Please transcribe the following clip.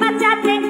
Pacha Tren